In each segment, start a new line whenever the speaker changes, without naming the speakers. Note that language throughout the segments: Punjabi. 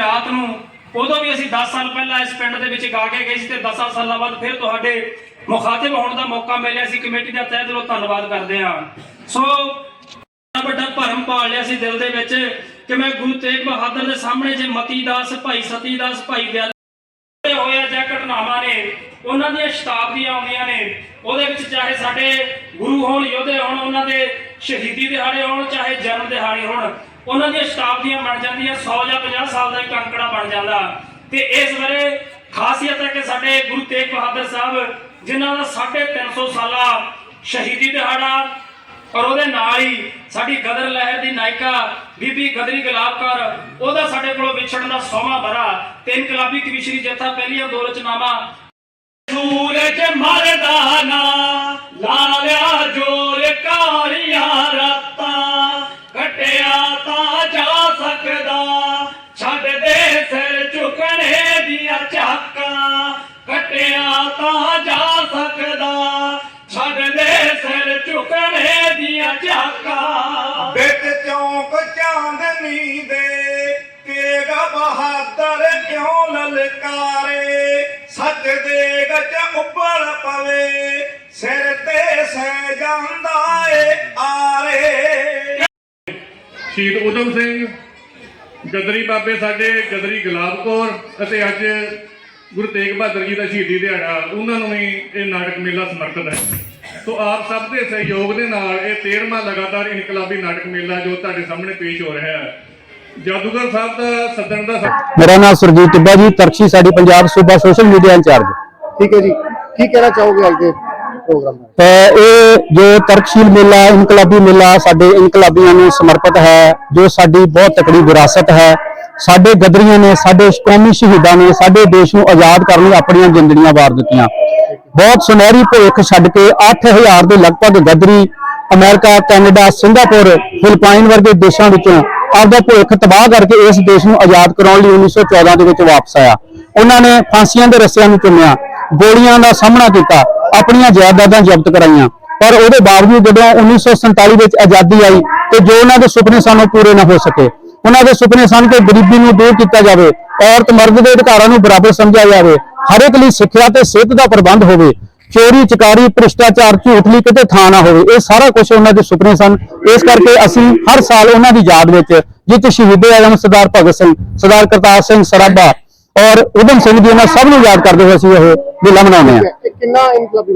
ਰਾਤ ਨੂੰ, ਉਦੋਂ ਵੀ ਅਸੀਂ 10 ਸਾਲ ਪਹਿਲਾਂ ਇਸ ਪਿੰਡ ਦੇ ਵਿੱਚ ਗਾ ਕੇ ਗਏ ਸੀ ਤੇ 10 ਸਾਲਾਂ ਬਾਅਦ ਫਿਰ ਤੁਹਾਡੇ ਮੁਖਾਤਿਬ ਹੋਣ ਦਾ ਮੌਕਾ ਮਿਲਿਆ ਸੀ, ਕਮੇਟੀ ਦਾ ਤਹਿ ਦਿਲੋਂ ਧੰਨਵਾਦ ਕਰਦੇ ਹਾਂ। ਸੋ ਵੱਡਾ ਭਰਮ ਪਾਲ ਲਿਆ ਸੀ ਦਿਲ ਦੇ ਵਿੱਚ ਕਿ ਮੈਂ ਗੁਰੂ ਤੇਗ ਬਹਾਦਰ ਦੇ ਸਾਹਮਣੇ ਜੇ ਮਤੀ ਦਾਸ ਭਾਈ ਸਤੀ ਦਾਸ ਭਾਈ ਦਿਆਲ ਹੋਇਆ ਜਾਂ ਘਟਨਾਵਾਂ ਨੇ, ਉਹਨਾਂ ਦੀਆਂ ਸ਼ਤਾਬਦੀਆਂ ਆਉਂਦੀਆਂ ਨੇ, ਉਹਦੇ ਵਿੱਚ ਚਾਹੇ ਸਾਡੇ ਗੁਰੂ ਹੋਣ, ਯੋਧੇ ਹੋਣ, ਉਹਨਾਂ ਦੇ ਸ਼ਹੀਦੀ ਦਿਹਾੜੇ ਹੋਣ, ਚਾਹੇ ਜਨਮ ਦਿਹਾੜੇ ਹੋਣ ਉਹਨਾਂ ਦੀਆਂ ਸ਼ਤਾਬਦੀਆਂ ਬਣ ਜਾਂਦੀਆਂ 100 ਜਾਂ 50 ਸਾਲ ਦਾ ਇੱਕ ਅੰਕੜਾ ਬਣ ਜਾਂਦਾ। ਤੇ ਇਸ ਬਾਰੇ ਖਾਸੀਅਤ ਹੈ ਕਿ ਸਾਡੇ ਗੁਰੂ ਤੇਗ ਬਹਾਦਰ ਸਾਹਿਬ, ਜਿਨ੍ਹਾਂ ਦਾ 350 ਸਾਲਾ ਸ਼ਹੀਦੀ ਦਿਹਾੜਾ, ਔਰ ਉਹਦੇ ਨਾਲ ਹੀ ਸਾਡੀ ਗਦਰ ਲਹਿਰ ਦੀ ਨਾਇਕਾ ਬੀਬੀ ਗਦਰੀ ਗੁਲਾਬਕਾਰ, ਉਹਦਾ ਸਾਡੇ ਕੋਲੋਂ ਵਿਛੜਨ ਦਾ ਸੋਮਾ ਬਰਾ ਤੇ ਇਨਕਲਾਬੀ ਕਵਿਸ਼ਰੀ ਜੱਥਾ ਪਹਿਲੀਆਂ ਦੋ ਰਚਨਾਵਾਂ। ਸੂਰਜ ਮਰਦਾ ਨਾ, ਲਾਲਿਆ ਜੋਰ ਕਾਲੀਆਂ ਰਾਤਾਂ ਝਾਕਾਂ ਕਟਿਆ ਤਾਂ ਜਾ ਸਕਦਾ। ਛੱਡ ਦੇ ਸਿਰ ਝੁਕਣੇ ਦੀਆਂ ਝਾਕਾਂ।
ਵਿੱਚ ਚੌਂਕ ਚਾਂਦਨੀ ਦੇ ਤੇਗਾ ਬਹਾਦਰ ਕਿਉਂ ਲਲਕਾਰੇ? ਸੱਚ ਦੇ ਗੱਜ ਉੱਪਰ ਪਵੇ ਸਿਰ ਤੇ ਸਹਿ ਜਾਂਦਾ ਏ ਆਰੇ।
ਸ਼ਹੀਦ ਉਦਮ ਸਿੰਘ ਗਦਰੀ ਬਾਬੇ ਸਾਡੇ ਗਦਰੀ ਗੁਲਾਬ ਕੌਰ ਅਤੇ ਅੱਜ ਗੁਰੂ ਤੇਗ ਬਹਾਦਰ ਜੀ ਦਾ ਸ਼ਹੀਦੀ ਦਿਹਾੜਾ ਉਹਨਾਂ ਨੂੰ ਵੀ ਇਹ ਨਾਟਕ ਮੇਲਾ ਸਮਰਪਿਤ ਹੈ। ਸੋ ਆਪ ਸਭ ਦੇ ਸਹਿਯੋਗ ਦੇ ਨਾਲ ਇਹ 13ਵਾਂ ਲਗਾਤਾਰ ਇਨਕਲਾਬੀ ਨਾਟਕ ਮੇਲਾ ਜੋ ਤੁਹਾਡੇ ਸਾਹਮਣੇ ਪੇਸ਼ ਹੋ ਰਿਹਾ ਹੈ। ਜਾਦੂਗਰ ਸਾਹਿਬ ਦਾ ਸੱਦਣ ਦਾ
ਮੇਰਾ ਨਾਮ ਸੁਰਜੀਤ ਟਿੱਬਾ ਜੀ ਤਰਕਸ਼ੀ ਸਾਡੀ ਪੰਜਾਬ ਸੂਬਾ ਸੋਸ਼ਲ ਮੀਡੀਆ ਇੰਚਾਰਜ।
ਠੀਕ ਹੈ ਜੀ। ਕੀ ਕਹਿਣਾ ਚਾਹੋਗੇ ਅੱਜ ਦੇ
ਤੇ ਇਹ ਜੋ ਤਰਕਸ਼ੀਲ ਮੇਲਾ, ਇਨਕਲਾਬੀ ਮੇਲਾ ਸਾਡੇ ਇਨਕਲਾਬੀਆਂ ਨੂੰ ਸਮਰਪਿਤ ਹੈ, ਜੋ ਸਾਡੀ ਬਹੁਤ ਤਕੜੀ ਵਿਰਾਸਤ ਹੈ, ਸਾਡੇ ਗਦਰੀਆਂ ਨੇ, ਸਾਡੇ ਕੌਮੀ ਸ਼ਹੀਦਾਂ ਨੇ, ਸਾਡੇ ਦੇਸ਼ ਨੂੰ ਆਜ਼ਾਦ ਕਰਨ ਲਈ ਆਪਣੀਆਂ ਜ਼ਿੰਦਗੀਆਂ ਵਾਰ ਦਿੱਤੀਆਂ। ਬਹੁਤ ਸੁਨਹਿਰੀ ਭਵਿੱਖ ਛੱਡ ਕੇ 8000 ਦੇ ਲਗਭਗ ਗਦਰੀ ਅਮਰੀਕਾ, ਕੈਨੇਡਾ, ਸਿੰਗਾਪੁਰ, ਫਿਲਪਾਈਨ ਵਰਗੇ ਦੇਸ਼ਾਂ ਵਿੱਚੋਂ ਆਪਦਾ ਭਵਿੱਖ ਤਬਾਹ ਕਰਕੇ ਇਸ ਦੇਸ਼ ਨੂੰ ਆਜ਼ਾਦ ਕਰਾਉਣ ਲਈ 1914 ਦੇ ਵਿੱਚ ਵਾਪਸ ਆਇਆ। ਉਹਨਾਂ ਨੇ ਫਾਂਸੀਆਂ ਦੇ ਰੱਸਿਆਂ ਨੂੰ ਚੁੰਮਿਆ, ਗੋਲੀਆਂ ਦਾ ਸਾਹਮਣਾ ਕੀਤਾ ਆਪਣੀਆਂ ਜਾਇਦਾਦਾਂ ਜ਼ਬਤ ਕਰਾਈਆਂ। ਪਰ ਉਹਦੇ ਬਾਵਜੂਦ ਜਦੋਂ 1947 ਵਿੱਚ ਆਜ਼ਾਦੀ ਆਈ, ਤੇ ਜੋ ਉਹਨਾਂ ਦੇ ਸੁਪਨੇ ਸਨ ਪੂਰੇ ਨਾ ਹੋ ਸਕੇ। ਉਹਨਾਂ ਦੇ ਸੁਪਨੇ ਸਨ ਕਿ ਗਰੀਬੀ ਨੂੰ ਦੂਰ ਕੀਤਾ ਜਾਵੇ, ਔਰਤ ਮਰਦ ਦੇ ਅਧਿਕਾਰਾਂ ਨੂੰ ਬਰਾਬਰ ਸਮਝਿਆ ਜਾਵੇ, ਹਰ ਇੱਕ ਲਈ ਸਿੱਖਿਆ ਤੇ ਸਿਹਤ ਦਾ ਪ੍ਰਬੰਧ ਹੋਵੇ, ਚੋਰੀ, ਚਕਾਰੀ, ਭ੍ਰਿਸ਼ਟਾਚਾਰ, ਝੂਠ ਲਈ ਕਿਤੇ ਥਾਂ ਨਾ ਹੋਵੇ, ਇਹ ਸਾਰਾ ਕੁਝ ਉਹਨਾਂ ਦੇ ਸੁਪਨੇ ਸਨ। ਇਸ ਕਰਕੇ ਅਸੀਂ ਹਰ ਸਾਲ ਉਹਨਾਂ ਦੀ ਯਾਦ ਵਿੱਚ ਜਿੱਤ ਸ਼ਹੀਦੇ ਆਜ਼ਮ ਸਰਦਾਰ ਭਗਤ ਸਿੰਘ, ਸਰਦਾਰ ਕਰਤਾਰ ਸਿੰਘ ਸਰਾਭਾ ਔਰ ਉਦਮ ਸਿੰਘ ਜੀ ਉਹਨਾਂ ਸਭ ਨੂੰ ਯਾਦ ਕਰਦੇ ਹੋਏ ਅਸੀਂ ਇਹ ਮੇਲਾ ਮਨਾਉਂਦੇ ਹਾਂ।
ਇਹ ਕਿੰਨਾ ਇਨਕਲਾਬੀ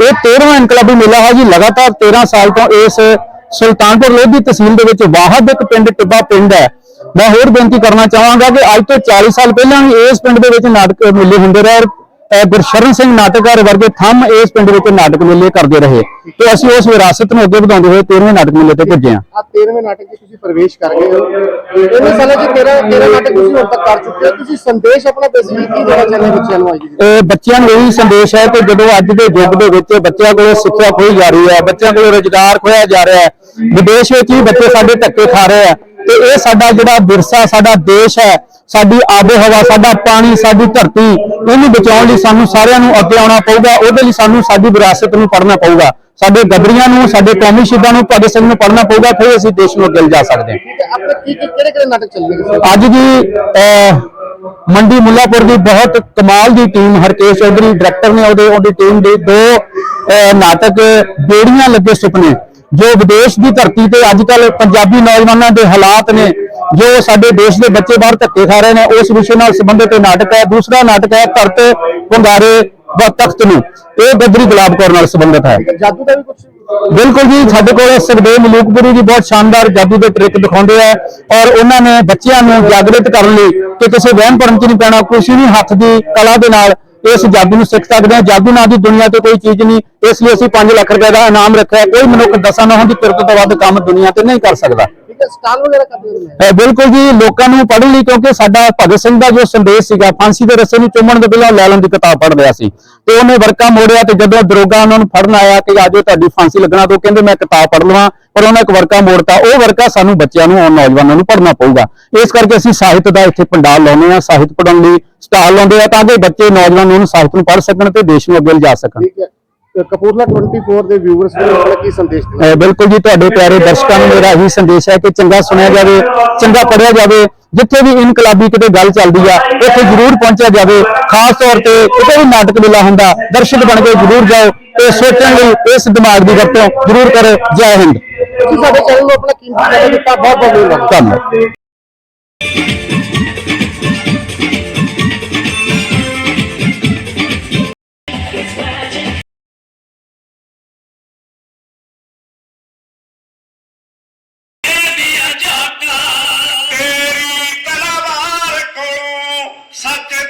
ਇਹ 13ਵਾਂ ਇਨਕਲਾਬੀ ਮੇਲਾ ਹੈ ਜੀ ਲਗਾਤਾਰ 13 ਸਾਲ ਤੋਂ ਇਸ ਸੁਲਤਾਨਪੁਰ ਲੋਧੀ ਤਹਿਸੀਲ ਦੇ ਵਿੱਚ ਵਾਹਦ ਇੱਕ ਪਿੰਡ ਟਿੱਬਾ ਪਿੰਡ ਹੈ। ਮੈਂ ਹੋਰ ਬੇਨਤੀ ਕਰਨਾ ਚਾਹਾਂਗਾ ਕਿ ਅੱਜ ਤੋਂ 40 ਸਾਲ ਪਹਿਲਾਂ ਵੀ ਇਸ ਪਿੰਡ ਦੇ ਵਿੱਚ ਨਾਟਕ ਮੇਲੇ ਹੁੰਦੇ ਰਹੇ ਔਰ ਗੁਰਸ਼ਰਨ ਸਿੰਘ ਨਾਟਕਕਾਰ ਵਰਗੇ ਥੰਮ ਇਸ ਪਿੰਡ ਵਿੱਚ ਨਾਟਕ ਮੇਲੇ ਕਰਦੇ ਰਹੇ ਤੇ ਅਸੀਂ ਉਸ ਵਿਰਾਸਤ ਨੂੰ ਅੱਗੇ ਵਧਾਉਂਦੇ ਹੋਏ 13ਵੇਂ ਨਾਟਕ ਮੇਲੇ ਤੇ ਪੁੱਜੇ ਹਾਂ।
ਆ 13ਵੇਂ ਨਾਟਕ 'ਚ ਤੁਸੀਂ ਪ੍ਰਵੇਸ਼ ਕਰ ਗਏ ਹੋ। ਇਹਨਾਂ ਸਾਲਾਂ 'ਚ 13 13 ਨਾਟਕ ਤੁਸੀਂ ਹੁਣ ਤੱਕ ਕਰ ਚੁੱਕੇ ਹੋ। ਤੁਸੀਂ ਸੰਦੇਸ਼ ਆਪਣਾ ਬੇਸਿਕ ਕੀ ਦੇਣਾ ਚਾਹੁੰਦੇ ਹੋ ਬੱਚਿਆਂ ਨੂੰ ਅੱਜ
ਇਹ ਬੱਚਿਆਂ ਨੂੰ ਇਹੀ ਸੰਦੇਸ਼ ਹੈ ਕਿ ਜਦੋਂ ਅੱਜ ਦੇ ਯੁੱਗ ਦੇ ਵਿੱਚ ਬੱਚਿਆਂ ਕੋਲੋਂ ਸਿੱਖਿਆ ਖੋਈ ਜਾ ਰਹੀ ਹੈ ਬੱਚਿਆਂ ਕੋਲੋਂ ਰੁਜ਼ਗਾਰ ਖੋਇਆ ਜਾ ਰਿਹਾ ਹੈ ਵਿਦੇਸ਼ ਵਿੱਚ ਵੀ ਬੱਚੇ ਸਾਡੇ ਧੱਕੇ ਖਾ ਰਹੇ ਆ ਤੇ ਇਹ ਸਾਡਾ ਜਿਹੜਾ ਵਿਰਸਾ ਸਾਡਾ ਦੇਸ਼ ਹੈ ਸਾਡੀ ਆਬੋ ਹਵਾ ਸਾਡਾ ਪਾਣੀ ਸਾਡੀ ਧਰਤੀ ਇਹਨੂੰ ਬਚਾਉਣ ਲਈ ਸਾਨੂੰ ਸਾਰਿਆਂ ਨੂੰ ਅੱਗੇ ਆਉਣਾ ਪਊਗਾ ਉਹਦੇ ਲਈ ਸਾਨੂੰ ਸਾਡੀ ਵਿਰਾਸਤ ਨੂੰ ਪੜ੍ਹਨਾ ਪਊਗਾ। ਸਾਡੇ ਗਦਰੀਆਂ ਨੂੰ ਸਾਡੇ ਕੌਮੀ ਸ਼ਹੀਦਾਂ ਨੂੰ ਭਗਤ ਸਿੰਘ ਨੂੰ ਪੜ੍ਹਨਾ ਪਊਗਾ ਫਿਰ ਅਸੀਂ ਦੇਸ਼ ਨੂੰ ਅੱਗੇ ਲਿਜਾ ਸਕਦੇ ਹਾਂ।
ਕਿਹੜੇ ਕਿਹੜੇ ਨਾਟਕ ਚੱਲਣਗੇ
ਅੱਜ ਦੀ ਮੰਡੀ ਮੁੱਲਾਪੁਰ ਦੀ ਬਹੁਤ ਕਮਾਲ ਦੀ ਟੀਮ ਹਰਕੇਸ਼ ਚੌਧਰੀ ਡਾਇਰੈਕਟਰ ਨੇ ਉਹਦੇ ਉਹਦੀ ਟੀਮ ਦੇ ਦੋ ਨਾਟਕ ਬੇੜੀਆਂ ਲੱਗੇ ਸੁਪਨੇ। ਜੋ ਵਿਦੇਸ਼ ਦੀ ਧਰਤੀ ਤੇ ਅੱਜ ਕੱਲ ਪੰਜਾਬੀ ਨੌਜਵਾਨਾਂ ਦੇ ਹਾਲਾਤ ਨੇ ਜੋ ਸਾਡੇ ਦੇਸ਼ ਦੇ ਬੱਚੇ ਬਾਹਰ ਧੱਕੇ ਖਾ ਰਹੇ ਨੇ ਉਸ ਵਿਸ਼ੇ ਨਾਲ ਸੰਬੰਧਿਤ ਇਹ ਨਾਟਕ ਹੈ। ਦੂਸਰਾ ਨਾਟਕ ਹੈ ਧਰਤ ਭੰਗਾਰੇ व ਤਖਤ ਨੂੰ। ਇਹ ਗੱਦਰੀ ਗੁਲਾਬ ਕੌਰ ਨਾਲ ਸੰਬੰਧਿਤ ਹੈ।
ਜਾਦੂ ਦਾ ਵੀ ਕੁਝ
ਬਿਲਕੁਲ ਜੀ ਸਾਡੇ ਕੋਲ ਸੁਖਦੇਵ ਮਲੂਕਪੁਰੀ ਜੀ ਬਹੁਤ ਸ਼ਾਨਦਾਰ ਜਾਦੂ ਦੇ ਟ੍ਰਿਕ ਦਿਖਾਉਂਦੇ ਆ ਔਰ ਉਹਨਾਂ ਨੇ ਬੱਚਿਆਂ ਨੂੰ ਜਾਗਰਿਤ ਕਰਨ ਲਈ ਕਿ ਕਿਸੇ ਵਹਿਮ ਭਰਮ ਚ ਨਹੀਂ ਪੈਣਾ ਕੁਛ ਵੀ ਹੱਥ ਦੀ ਕਲਾ ਦੇ ਨਾਲ ਇਸ ਜਾਦੂ ਨੂੰ ਸਿੱਖ ਸਕਦੇ ਹਾਂ। ਜਾਦੂ ਨਾਂ ਦੀ ਦੁਨੀਆ ਤੇ ਕੋਈ ਚੀਜ਼ ਨਹੀਂ। ਇਸ ਲਈ ਅਸੀਂ 5 ਲੱਖ ਰੁਪਏ ਦਾ ਇਨਾਮ ਰੱਖਿਆ ਹੈ। ਕੋਈ ਮਨੁੱਖ ਦਸਾਂ ਨਹੁੰ ਦੀ ਕਿਰਤ ਤੋਂ ਵੱਧ ਕੰਮ ਦੁਨੀਆ ਤੇ ਨਹੀਂ ਕਰ ਸਕਦਾ।
ਠੀਕ ਹੈ ਸਟਾਲ ਵਗੈਰਾ ਕਰਦੇ ਹੋ
ਅਹ ਬਿਲਕੁਲ ਜੀ ਲੋਕਾਂ ਨੂੰ ਪੜ੍ਹਨ ਲਈ ਕਿਉਂਕਿ ਸਾਡਾ ਭਗਤ ਸਿੰਘ ਦਾ ਜੋ ਸੰਦੇਸ਼ ਸੀਗਾ ਫਾਂਸੀ ਦੇ ਰਸੇ ਨੂੰ ਚੁੰਮਣ ਤੋਂ ਪਹਿਲਾਂ ਲੈਲਨ ਦੀ ਕਿਤਾਬ ਪੜ੍ਹ ਲਿਆ ਸੀ। ਤੇ ਉਹਨੇ ਵਰਕਾ ਮੋੜਿਆ ਤੇ ਜਦੋਂ ਦਰੋਗਾ ਉਹਨਾਂ ਨੂੰ ਫੜਨ ਆਇਆ ਕਿ ਆਜੋ ਤੁਹਾਡੀ ਫਾਂਸੀ ਲੱਗਣਾ ਤੋਂ ਕਹਿੰਦੇ ਮੈਂ ਕਿਤਾਬ ਪੜ੍ਹ ਲਵਾਂ ਪਰ ਉਹਨੇ ਇੱਕ ਵਰਕਾ ਮੋੜਤਾ। ਉਹ ਵਰਕਾ ਸਾਨੂੰ ਬੱਚਿਆਂ ਨੂੰ ਔਰ ਨੌਜਵਾਨਾਂ ਨੂੰ ਪੜ੍ਹਨਾ ਪਊਗਾ। ਇਸ ਕਰਕੇ ਅਸੀਂ ਸਾਹਿਤ ਦਾ ਇੱਥੇ ਪੰਡਾਲ ਲਾਉਂਦੇ ਆ ਸਾਹਿਤ ਪੜ੍ਹਨ ਲਈ ਸਟਾਲ ਲਾਉਂਦੇ ਆ ਤਾਂ ਕਿ ਬੱਚੇ ਨੌਜਵਾਨ ਉਹਨੂੰ ਸਾਹਿਤ ਨੂੰ ਪੜ੍ਹ ਸਕਣ ਤੇ ਦੇਸ਼ ਨੂੰ ਅੱਗੇ ਲਿਜਾ ਸਕਣ।
ਠੀਕ ਹੈ। ਕਪੂਰਲਾ 24 ਦੇ ਵਿਊਅਰਸ ਨੂੰ ਆਪਣਾ ਕੀ ਸੰਦੇਸ਼ ਦੇਣਾ?
ਬਿਲਕੁਲ ਜੀ ਤੁਹਾਡੇ ਪਿਆਰੇ ਦਰਸ਼ਕਾਂ ਨੂੰ ਮੇਰਾ ਇਹੀ ਸੰਦੇਸ਼ ਹੈ ਕਿ ਚੰਗਾ ਸੁਣਿਆ ਜਾਵੇ ਚੰਗਾ ਪੜਿਆ ਜਾਵੇ ਜਿੱਥੇ ਵੀ ਇਨਕਲਾਬੀ ਕਿਤੇ ਗੱਲ ਚੱਲਦੀ ਆ ਉੱਥੇ ਜ਼ਰੂਰ ਪਹੁੰਚਿਆ ਜਾਵੇ। ਖਾਸ ਤੌਰ ਤੇ ਕਿਤੇ ਵੀ ਨਾਟਕ ਮੇਲਾ ਹੁੰਦਾ ਦਰਸ਼ਕ ਬਣ ਕੇ ਜ਼ਰੂਰ ਜਾਓ ਤੇ ਸੋਚਣ ਲਈ ਇਸ ਦਿਮਾਗ ਦੀ ਵਰਤੋਂ ਜ਼ਰੂਰ ਕਰੋ। ਜੈ ਹਿੰਦ।
ਤੁਸੀਂ ਸਾਡੇ ਚੈਨਲ ਨੂੰ ਆਪਣਾ ਕੀਮਤੀ ਸਮਾਂ ਦਿੱਤਾ ਬਹੁਤ ਬਹੁਤ ਧੰਨਵਾਦ।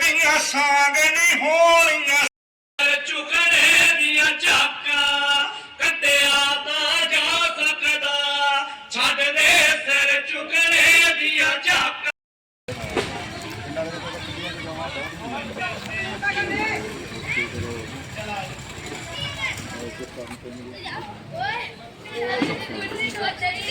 ਦੀਆਂ ਸਾਂਗ ਨਹੀਂ ਹੋਣੀਆਂ
ਝੁਕਣੇ ਦੀਆਂ ਝਾਕਾਂ ਕੱਟਿਆ ਤਾਂ ਜਾ ਸਕਦਾ। ਛੱਡ ਦੇ ਸਿਰ ਝੁਕਣੇ ਦੀਆਂ ਝਾਕਾਂ
Thank